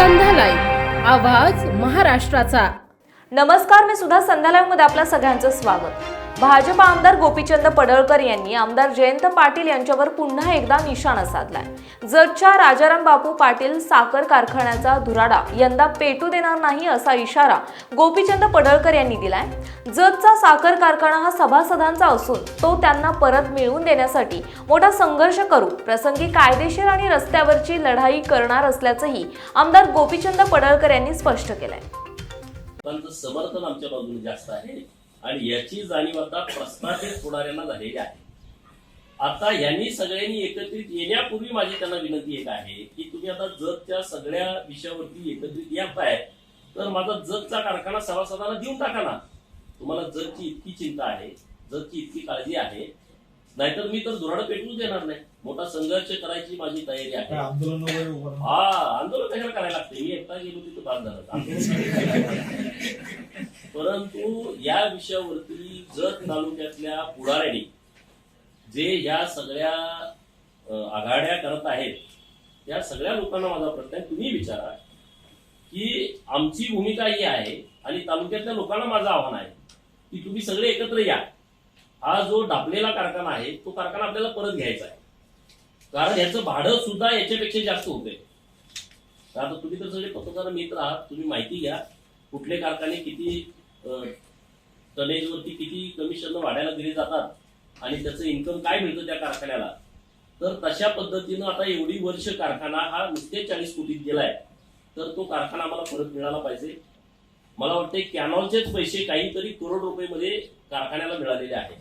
संध्यालय आवाज महाराष्ट्राचा. नमस्कार मी सुद्धा संध्यालयमध्ये आपल्या सगळ्यांचं स्वागत. भाजप आमदार गोपीचंद पडळकर यांनी आमदार जयंत पाटील यांच्यावर पुन्हा एकदा निशाणा साधलाय. जतच्या राजाराम बापू पाटील साखर कारखान्याचा धुराडा यंदा पेटू देणार नाही असा इशारा गोपीचंद पडळकर यांनी दिलाय. जतचा साखर कारखाना हा सभासदांचा असून तो त्यांना परत मिळवून देण्यासाठी मोठा संघर्ष करू प्रसंगी कायदेशीर आणि रस्त्यावरची लढाई करणार असल्याचंही आमदार गोपीचंद पडळकर यांनी स्पष्ट केलंय. समर्थन आमच्या बाजूने जास्त आहे. आणि याची जाणीव आता प्रस्थापित पुढाऱ्यांना झालेली आहे. आता यांनी सगळ्यांनी एकत्रित येण्यापूर्वी माझी त्यांना विनंती एक आहे की तुम्ही आता जगच्या सगळ्या विषयावरती एकत्रित येत आहे तर माझा जगचा कारखाना सभासदांना देऊन टाका ना. तुम्हाला जगची इतकी चिंता आहे जगची इतकी काळजी आहे नाहीतर मी तर धुराड पेटवूच देणार नाही. मोठा संघर्ष करायची माझी तयारी आहे. आंदोलन? हा आंदोलन कशाला करायला लागते? मी एकटा गेलो तिथं बाद झालं परंतु या विषयावरती जत तालुक्यातल्या पुढाऱ्यांनी जे या सगळ्या आघाड्या करत आहेत त्या सगळ्या लोकांना माझा प्रश्न आहे तुम्ही विचारा की आमची भूमिका ही आहे आणि तालुक्यातल्या लोकांना माझं आव्हान आहे की तुम्ही सगळे एकत्र या. हा जो डापलेला कारखाना आहे तो कारखाना आपल्याला परत घ्यायचा आहे. कारण याचं भाडं सुद्धा याच्यापेक्षा जास्त होते आता तुम्ही तर सगळे पत्रकार मित्र आहात तुम्ही माहिती घ्या कुठले कारखाने किती टनेजवरती किती कमिशन वाढायला दिले जातात आणि त्याचं इन्कम काय मिळतं त्या कारखान्याला? तर तशा पद्धतीनं आता एवढी वर्ष कारखाना हा नुसते चाळीस कोटीत गेलाय. तर तो कारखाना आम्हाला परत मिळाला पाहिजे. मला वाटते कॅनॉलचेच पैसे काहीतरी करोड रुपये कारखान्याला मिळालेले आहेत.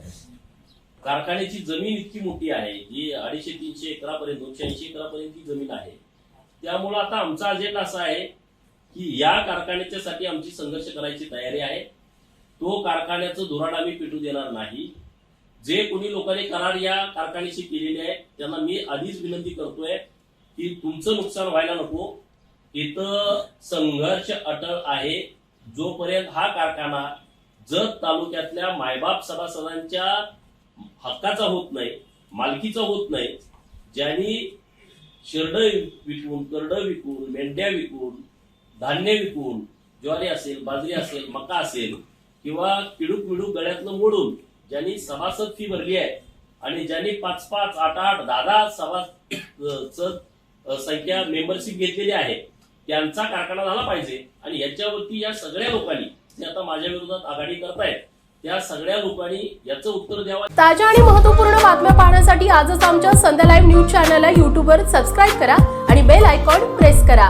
कारखान्याची जमीन इतकी मोठी आहे जी अडीचशे तीनशे एकरापर्यंत दोनशे ऐंशी एकरापर्यंतची जमीन आहे. त्यामुळं आता आमचा अजेंडा असा आहे की या कारखान्याच्यासाठी आमची संघर्ष करायची तयारी आहे. तो कारखान्याचं धोरण आम्ही पेटू देणार नाही. जे कोणी लोकांनी करार या कारखान्याशी केलेले आहे त्यांना मी आधीच विनंती करतोय की तुमचं नुकसान व्हायला नको. इथं संघर्ष अटळ आहे. जोपर्यंत हा कारखाना जत तालुक्यातल्या मायबाप सभासदांच्या हक्काचा होत नाही मालकीचा होत नाही ज्यांनी शिरड विकून करड विकून मेंढ्या विकून धान्य विकून ज्वारी असेल बाजरी असेल मका असेल किंवा किडूक मिडूक गळ्यातलं मोडून ज्यांनी सभासद फी भरली आहे आणि ज्यांनी पाच पाच आठ आठ दहा दहा सभासद संख्या मेंबरशिप घेतलेली आहे त्यांचा कारखाना झाला पाहिजे. आणि याच्यावरती या सगळ्या लोकांनी जे आता माझ्या विरोधात आघाडी करतायत त्या सगळ्या लोकांनी याचं उत्तर द्यावं. ताज्या आणि महत्त्वपूर्ण बातम्या पाहण्यासाठी आजच आमच्या संध्या लाईव्ह न्यूज चॅनलला युट्यूबवर सबस्क्राईब करा आणि बेल आयकॉन प्रेस करा.